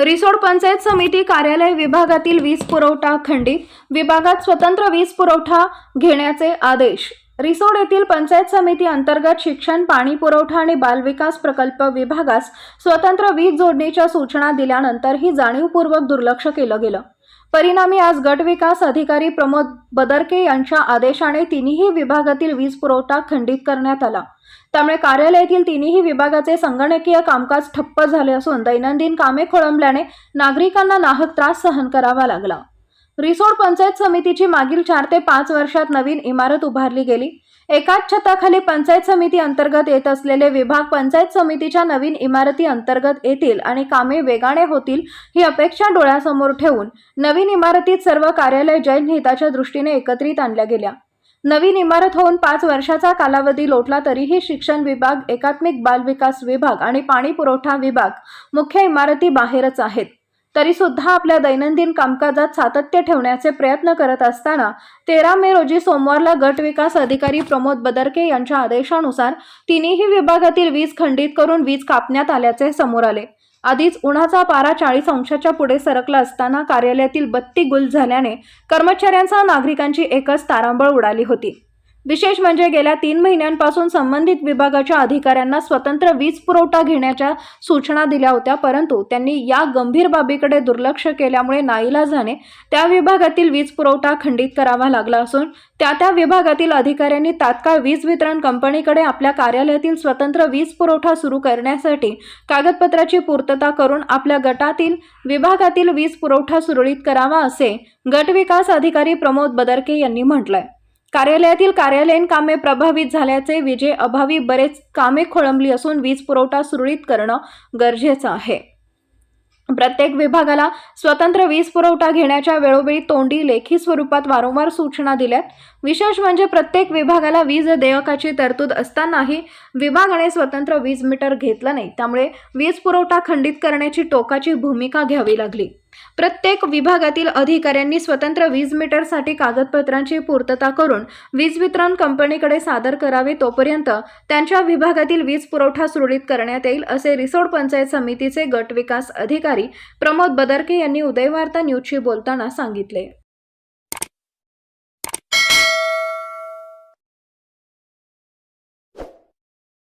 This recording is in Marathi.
रिसोड पंचायत समिती कार्यालय विभागातील वीज पुरवठा खंडित. विभागात स्वतंत्र वीज पुरवठा घेण्याचे आदेश. रिसोड येथील पंचायत समिती अंतर्गत शिक्षण पाणी पुरवठा आणि बालविकास प्रकल्प विभागास स्वतंत्र वीज जोडणीच्या सूचना दिल्यानंतरही जाणीवपूर्वक दुर्लक्ष केलं गेलं. परिणामी आज गट विकास अधिकारी प्रमोद बदरके यांच्या आदेशाने तिन्ही विभागातील वीज पुरवठा खंडित करण्यात आला. त्यामुळे कार्यालयातील तिन्ही विभागाचे संगणकीय कामकाज ठप्प झाले असून दैनंदिन कामे खोळंबल्याने नागरिकांना नाहक त्रास सहन करावा लागला. रिसोड पंचायत समितीची मागील चार ते पाच वर्षात नवीन इमारत उभारली गेली. एकाच छताखाली पंचायत समिती अंतर्गत येत असलेले विभाग पंचायत समितीच्या नवीन इमारती अंतर्गत येतील आणि कामे वेगाने होतील ही अपेक्षा डोळ्यासमोर ठेवून नवीन इमारतीत सर्व कार्यालय जैन हिताच्या दृष्टीने एकत्रित आणल्या गेल्या. नवीन इमारत होऊन पाच वर्षाचा कालावधी लोटला तरीही शिक्षण विभाग एकात्मिक बालविकास विभाग आणि पाणी पुरवठा विभाग मुख्य इमारती बाहेरच आहेत. तरी सुद्धा आपल्या दैनंदिन कामकाजात सातत्य ठेवण्याचे प्रयत्न करत असताना तेरा मे रोजी सोमवारला गट विकास अधिकारी प्रमोद बदरके यांच्या आदेशानुसार तिन्ही विभागातील वीज खंडित करून वीज कापण्यात आल्याचे समोर आले. आधीच उन्हाचा पारा चाळीस अंशाच्या पुढे सरकला असताना कार्यालयातील बत्ती गुल झाल्याने कर्मचाऱ्यांसह नागरिकांची एकच तारांबळ उडाली होती. विशेष म्हणजे गेल्या तीन महिन्यांपासून संबंधित विभागाच्या अधिकाऱ्यांना स्वतंत्र वीज पुरवठा घेण्याच्या सूचना दिल्या होत्या परंतु त्यांनी या गंभीर बाबीकडे दुर्लक्ष केल्यामुळे नाईलाजाने त्या विभागातील वीज पुरवठा खंडित करावा लागला असून त्या त्या विभागातील अधिकाऱ्यांनी तात्काळ वीज वितरण कंपनीकडे आपल्या कार्यालयातील स्वतंत्र वीज पुरवठा सुरू करण्यासाठी कागदपत्राची पूर्तता करून आपल्या गटातील विभागातील वीज पुरवठा सुरळीत करावा असे गट विकास अधिकारी प्रमोद बदरके यांनी म्हटलंय. कार्यालयातील कार्यालयीन कामे प्रभावित झाल्याचे विजे अभावी बरेच कामे खोळंबली असून वीज पुरवठा सुरळीत करणं गरजेचं आहे. प्रत्येक विभागाला स्वतंत्र वीज पुरवठा घेण्याच्या वेळोवेळी तोंडी लेखी स्वरूपात वारंवार सूचना दिल्यात. विशेष म्हणजे प्रत्येक विभागाला वीज देयकाची तरतूद असतानाही विभागाने स्वतंत्र वीज मीटर घेतलं नाही. त्यामुळे वीज पुरवठा खंडित करण्याची टोकाची भूमिका घ्यावी लागली. प्रत्येक विभागातील अधिकाऱ्यांनी स्वतंत्र वीज मीटरसाठी कागदपत्रांची पूर्तता करून वीज वितरण कंपनीकडे सादर करावे तोपर्यंत त्यांच्या विभागातील वीज पुरवठा सुरळीत करण्यात येईल असे रिसोड पंचायत समितीचे गट विकास अधिकारी प्रमोद बदरके यांनी उदयवार्ता न्यूजशी बोलताना सांगितले.